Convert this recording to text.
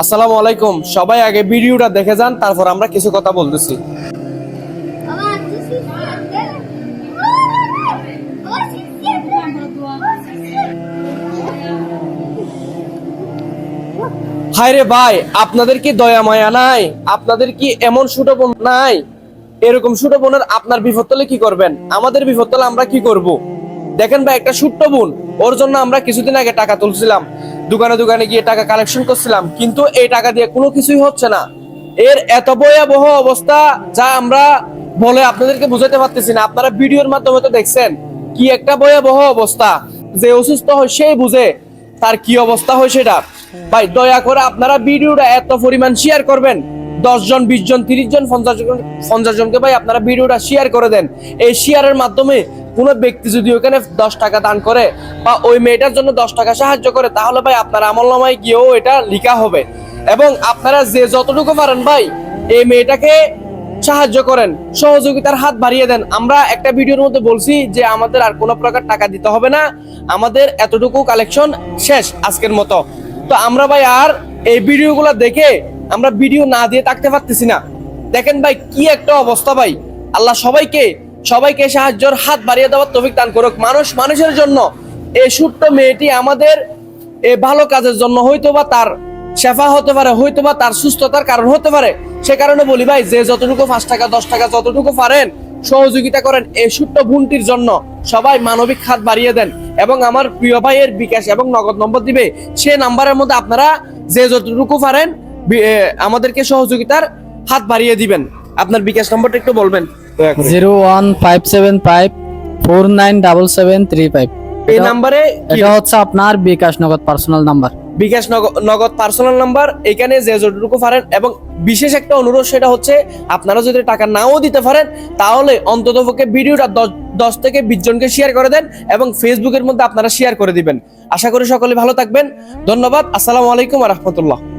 আসসালামু আলাইকুম। সবাই আগে ভিডিওটা দেখে যান তারপর আমরা কিছু কথা বলতেছি। Olá, tu se inscreve? Olá, se হায় রে ভাই আপনাদের কি দয়া মায়া নাই? আপনাদের কি এমন ছোট বোন নাই? এরকম ছোট বোনের আপনার বিপদ হলে কি করবেন? আমাদের বিপদ হলে আমরা কি করব? দেখেন ভাই একটা ছোট্ট বোন ওর জন্য আমরা কিছুদিন আগে টাকা তুলছিলাম। দোকানে দোকানে গিয়ে টাকা কালেকশন করছিলাম, কিন্তু এই টাকা দিয়ে কোনো কিছুই হচ্ছে না। এর এত ভয়াবহ অবস্থা যা আমরা বলে আপনাদেরকে বুঝাতে পারতেছি না। আপনারা ভিডিওর মাধ্যমে তো দেখছেন কি একটা ভয়াবহ অবস্থা। যে অসুস্থ হয় সেই বুঝে তার কি অবস্থা হয় সেটা। ভাই, দয়া করে আপনারা ভিডিওটা এত পরিমাণ শেয়ার করবেন দশ জন বিশ জন তিরিশ জন পঞ্চাশ জন পঞ্চাশ জনকে ভাই আপনারা ভিডিওটা শেয়ার করে দেন। এই শেয়ারের মাধ্যমে কোনো ব্যক্তি যদি ওখানে দশ টাকা দান করে বা ওই মেয়েটার জন্য দশ টাকা সাহায্য করে, তাহলে ভাই আপনার আমল নামায় গিয়েও এটা লেখা হবে। এবং আপনারা যে যতটুকু পারেন ভাই, এই মেয়েটাকে সাহায্য করেন, সহযোগিতার হাত বাড়িয়ে দেন। আমরা একটা ভিডিওর মধ্যে বলছি যে আমাদের আর কোনো প্রকার টাকা দিতে হবে না, আমাদের এতটুকু কালেকশন শেষ আজকের মতো। তো আমরা ভাই আর এই ভিডিওগুলো দেখে আমরা ভিডিও না দিয়ে থাকতে পারতেছি না। দেখেন ভাই, কি একটা অবস্থা ভাই। আল্লাহ সবাইকে সবাইকে সাহায্যের হাত বাড়িয়ে দেওয়ার তৌফিক দান করুক। মানুষ, মানুষের জন্য এই ছোট্ট মেয়েটি আমাদের এ ভালো কাজের জন্য হয়তো বা তার শেফা হতে পারে হয়তো বা তার সুস্থতার কারণ হতে পারে। সে কারণে বলি ভাই, যে যতটুকু পাঁচ টাকা, দশ টাকা যতটুকু পারেন, সহযোগিতা করেন এই ছোট্ট বোনটির জন্য সবাই মানবিক খাত বাড়িয়ে দেন। এবং আমার প্রিয় ভাইয়ের বিকাশ এবং নগদ নম্বর দিবে, সে নাম্বারের মধ্যে আপনারা যে যতটুকু পারেন আমাদেরকে সহযোগিতার হাত বাড়িয়ে দিবেন। আপনার বিকাশ নম্বরটা একটু বলবেন। Zero one five seven five four nine double seven three five. এই নাম্বারে এটা হচ্ছে আপনার বিকাশ নগদ পার্সোনাল নাম্বার। বিকাশ নগদ পার্সোনাল নাম্বার এখানে যে যতটুকু পারেন এবং বিশেষ একটা অনুরোধ সেটা হচ্ছে আপনারা যদি টাকা নাও দিতে পারেন তাহলে অন্ততপক্ষে ভিডিওটা দশ- দশ থেকে বিশ জনকে শেয়ার করে দেন এবং ফেসবুকের মধ্যে আপনারা শেয়ার করে দিবেন। আশা করি সকলে ভালো থাকবেন। ধন্যবাদ। আসসালামু আলাইকুম রহমতুল্লাহ।